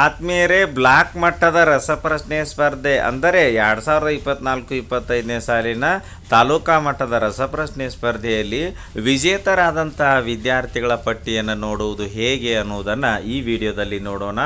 ಆತ್ಮೀಯರೇ, ಬ್ಲಾಕ್ ಮಟ್ಟದ ರಸಪ್ರಶ್ನೆ ಸ್ಪರ್ಧೆ ಅಂದರೆ ಎರಡು ಸಾವಿರದ ಇಪ್ಪತ್ನಾಲ್ಕು, ಇಪ್ಪತ್ತೈದನೇ ಸಾಲಿನ ತಾಲೂಕಾ ಮಟ್ಟದ ರಸಪ್ರಶ್ನೆ ಸ್ಪರ್ಧೆಯಲ್ಲಿ ವಿಜೇತರಾದಂತಹ ವಿದ್ಯಾರ್ಥಿಗಳ ಪಟ್ಟಿಯನ್ನು ನೋಡುವುದು ಹೇಗೆ ಅನ್ನುವುದನ್ನು ಈ ವಿಡಿಯೋದಲ್ಲಿ ನೋಡೋಣ.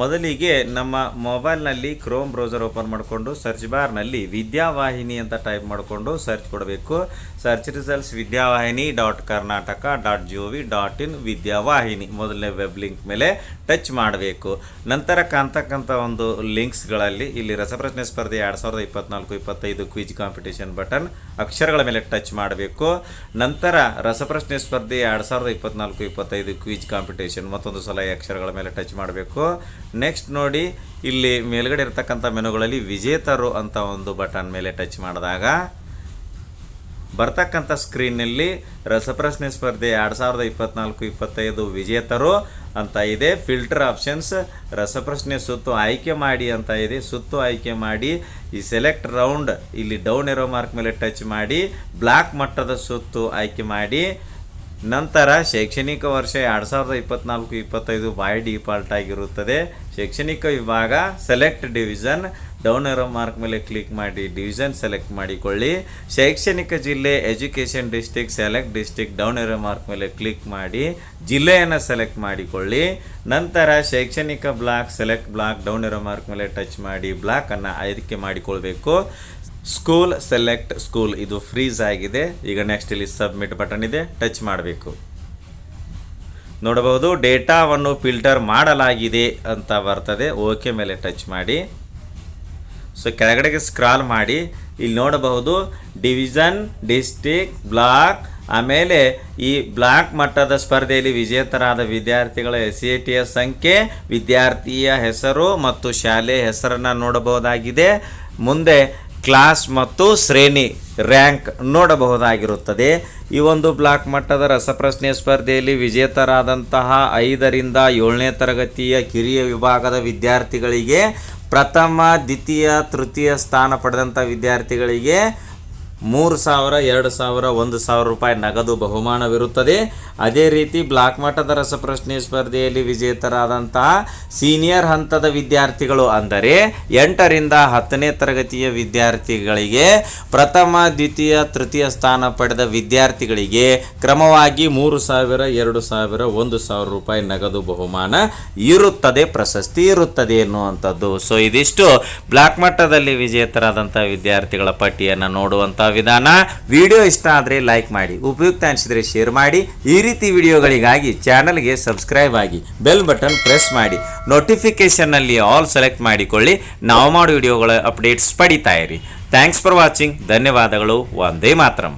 ಮೊದಲಿಗೆ ನಮ್ಮ ಮೊಬೈಲ್ನಲ್ಲಿ ಕ್ರೋಮ್ ಬ್ರೌಸರ್ ಓಪನ್ ಮಾಡಿಕೊಂಡು ಸರ್ಚ್ ಬಾರ್ನಲ್ಲಿ ವಿದ್ಯಾವಾಹಿನಿ ಅಂತ ಟೈಪ್ ಮಾಡಿಕೊಂಡು ಸರ್ಚ್ ಕೊಡಬೇಕು. Search results Vidyavahini dot Karnataka dot G V dot in Vidyavahini ಮೊದಲನೇ ವೆಬ್ ಲಿಂಕ್ ಮೇಲೆ ಟಚ್ ಮಾಡಬೇಕು. ನಂತರ ಕಾಣ್ತಕ್ಕಂಥ ಒಂದು ಲಿಂಕ್ಸ್ಗಳಲ್ಲಿ ಇಲ್ಲಿ ರಸಪ್ರಶ್ನೆ ಸ್ಪರ್ಧೆ ಎರಡು ಸಾವಿರದ ಇಪ್ಪತ್ನಾಲ್ಕು ಇಪ್ಪತ್ತೈದು ಕ್ವಿಜ್ ಕಾಂಪಿಟೇಷನ್ ಬಟನ್ ಅಕ್ಷರಗಳ ಮೇಲೆ ಟಚ್ ಮಾಡಬೇಕು. ನಂತರ ರಸಪ್ರಶ್ನೆ ಸ್ಪರ್ಧೆ ಎರಡು ಸಾವಿರದ ಇಪ್ಪತ್ನಾಲ್ಕು ಇಪ್ಪತ್ತೈದು ಕ್ವಿಜ್ ಕಾಂಪಿಟೇಷನ್ ಮತ್ತೊಂದು ಸಲ ಅಕ್ಷರಗಳ ಮೇಲೆ ಟಚ್ ಮಾಡಬೇಕು. ನೆಕ್ಸ್ಟ್ ನೋಡಿ, ಇಲ್ಲಿ ಮೇಲ್ಗಡೆ ಇರತಕ್ಕಂಥ ಮೆನುಗಳಲ್ಲಿ ವಿಜೇತರು ಅಂತ ಒಂದು ಬಟನ್ ಮೇಲೆ ಟಚ್ ಮಾಡಿದಾಗ ಬರ್ತಕ್ಕಂಥ ಸ್ಕ್ರೀನ್ನಲ್ಲಿ ರಸಪ್ರಶ್ನೆ ಸ್ಪರ್ಧೆ ಎರಡು ಸಾವಿರದ ಇಪ್ಪತ್ನಾಲ್ಕು, ಇಪ್ಪತ್ತೈದು ವಿಜೇತರು ಅಂತ ಇದೆ. ಫಿಲ್ಟರ್ ಆಪ್ಷನ್ಸ್, ರಸಪ್ರಶ್ನೆ ಸುತ್ತು ಆಯ್ಕೆ ಮಾಡಿ ಅಂತ ಇದೆ. ಸುತ್ತು ಆಯ್ಕೆ ಮಾಡಿ ಈ ಸೆಲೆಕ್ಟ್ ರೌಂಡ್ ಇಲ್ಲಿ ಡೌನ್ ಇರೋ ಮಾರ್ಕ್ ಮೇಲೆ ಟಚ್ ಮಾಡಿ ಬ್ಲ್ಯಾಕ್ ಮಟ್ಟದ ಸುತ್ತು ಆಯ್ಕೆ ಮಾಡಿ ನಂತರ ಶೈಕ್ಷಣಿಕ ವರ್ಷ ಎರಡು ಸಾವಿರದ ಇಪ್ಪತ್ನಾಲ್ಕು, ಇಪ್ಪತ್ತೈದು ಬೈ ಡಿಫಾಲ್ಟ್ ಆಗಿರುತ್ತದೆ. ಶೈಕ್ಷಣಿಕ ವಿಭಾಗ select division down arrow mark ಮೇಲೆ ಕ್ಲಿಕ್ ಮಾಡಿ ಡಿವಿಷನ್ ಸೆಲೆಕ್ಟ್ ಮಾಡಿಕೊಳ್ಳಿ. ಶೈಕ್ಷಣಿಕ ಜಿಲ್ಲೆ education district select district down arrow mark ಮೇಲೆ ಕ್ಲಿಕ್ ಮಾಡಿ, ಜಿಲ್ಲೆಯನ್ನು ಸೆಲೆಕ್ಟ್ ಮಾಡಿಕೊಳ್ಳಿ. ನಂತರ ಶೈಕ್ಷಣಿಕ block select block down arrow mark ಮೇಲೆ ಟಚ್ ಮಾಡಿ ಬ್ಲಾಕನ್ನು ಆಯ್ಕೆ ಮಾಡಿಕೊಳ್ಬೇಕು. ಸ್ಕೂಲ್ ಸೆಲೆಕ್ಟ್ ಸ್ಕೂಲ್ ಇದು ಫ್ರೀಸ್ ಆಗಿದೆ. ಈಗ ನೆಕ್ಸ್ಟ್ ಇಲ್ಲಿ ಸಬ್ಮಿಟ್ ಬಟನ್ ಇದೆ. ಟಚ್ ಮಾಡಬೇಕು. ನೋಡಬಹುದು, ಡೇಟಾವನ್ನು ಫಿಲ್ಟರ್ ಮಾಡಲಾಗಿದೆ ಅಂತ ಬರ್ತದೆ. ಓಕೆ ಮೇಲೆ ಟಚ್ ಮಾಡಿ. ಸೊ ಕೆಳಗಡೆಗೆ ಸ್ಕ್ರಾಲ್ ಮಾಡಿ. ಇಲ್ಲಿ ನೋಡಬಹುದು ಡಿವಿಷನ್ ಡಿಸ್ಟಿಕ್ ಬ್ಲಾಕ್ ಆಮೇಲೆ ಈ ಬ್ಲಾಕ್ ಮಟ್ಟದ ಸ್ಪರ್ಧೆಯಲ್ಲಿ ವಿಜೇತರಾದ ವಿದ್ಯಾರ್ಥಿಗಳ ಎಸ್ ಸಿ ಟಿ ಎಸ್ ಸಂಖ್ಯೆ, ವಿದ್ಯಾರ್ಥಿಯ ಹೆಸರು ಮತ್ತು ಶಾಲೆ ಹೆಸರನ್ನು ನೋಡಬಹುದಾಗಿದೆ. ಮುಂದೆ ಕ್ಲಾಸ್ ಮತ್ತು ಶ್ರೇಣಿ ರ್ಯಾಂಕ್ ನೋಡಬಹುದಾಗಿರುತ್ತದೆ. ಈ ಒಂದು ಬ್ಲಾಕ್ ಮಟ್ಟದ ರಸಪ್ರಶ್ನೆ ಸ್ಪರ್ಧೆಯಲ್ಲಿ ವಿಜೇತರಾದಂತಹ ಐದರಿಂದ ಏಳನೇ ತರಗತಿಯ ಕಿರಿಯ ವಿಭಾಗದ ವಿದ್ಯಾರ್ಥಿಗಳಿಗೆ ಪ್ರಥಮ, ದ್ವಿತೀಯ, ತೃತೀಯ ಸ್ಥಾನ ಪಡೆದಂಥ ವಿದ್ಯಾರ್ಥಿಗಳಿಗೆ ಮೂರು ಸಾವಿರ, ಎರಡು ಸಾವಿರ, ಒಂದು ಸಾವಿರ ರೂಪಾಯಿ ನಗದು ಬಹುಮಾನವಿರುತ್ತದೆ. ಅದೇ ರೀತಿ ಬ್ಲಾಕ್ ಮಟ್ಟದ ರಸಪ್ರಶ್ನೆ ಸ್ಪರ್ಧೆಯಲ್ಲಿ ವಿಜೇತರಾದಂತಹ ಸೀನಿಯರ್ ಹಂತದ ವಿದ್ಯಾರ್ಥಿಗಳು ಅಂದರೆ ಎಂಟರಿಂದ ಹತ್ತನೇ ತರಗತಿಯ ವಿದ್ಯಾರ್ಥಿಗಳಿಗೆ ಪ್ರಥಮ, ದ್ವಿತೀಯ, ತೃತೀಯ ಸ್ಥಾನ ಪಡೆದ ವಿದ್ಯಾರ್ಥಿಗಳಿಗೆ ಕ್ರಮವಾಗಿ ಮೂರು ಸಾವಿರ, ಎರಡು ಸಾವಿರ, ಒಂದು ಸಾವಿರ ರೂಪಾಯಿ ನಗದು ಬಹುಮಾನ ಇರುತ್ತದೆ, ಪ್ರಶಸ್ತಿ ಇರುತ್ತದೆ ಎನ್ನುವಂಥದ್ದು. ಸೊ ಇದಿಷ್ಟು ಬ್ಲಾಕ್ ಮಟ್ಟದಲ್ಲಿ ವಿಜೇತರಾದಂಥ ವಿದ್ಯಾರ್ಥಿಗಳ ಪಟ್ಟಿಯನ್ನು ನೋಡುವಂಥ ವಿಧಾನ. ವಿಡಿಯೋ ಇಷ್ಟ ಆದರೆ ಲೈಕ್ ಮಾಡಿ, ಉಪಯುಕ್ತ ಅನಿಸಿದರೆ ಶೇರ್ ಮಾಡಿ. ಈ ರೀತಿ ವಿಡಿಯೋಗಳಿಗಾಗಿ ಚಾನಲ್ಗೆ ಸಬ್ಸ್ಕ್ರೈಬ್ ಆಗಿ ಬೆಲ್ ಬಟನ್ ಪ್ರೆಸ್ ಮಾಡಿ. ನೋಟಿಫಿಕೇಷನ್ನಲ್ಲಿ ಆಲ್ ಸೆಲೆಕ್ಟ್ ಮಾಡಿಕೊಳ್ಳಿ. ನಾವು ಮಾಡೋ ವಿಡಿಯೋಗಳ ಅಪ್ಡೇಟ್ಸ್ ಪಡಿತಾ ಇರಿ. ಥ್ಯಾಂಕ್ಸ್ ಫಾರ್ ವಾಚಿಂಗ್ ಧನ್ಯವಾದಗಳು. ಒಂದೇ ಮಾತ್ರಂ.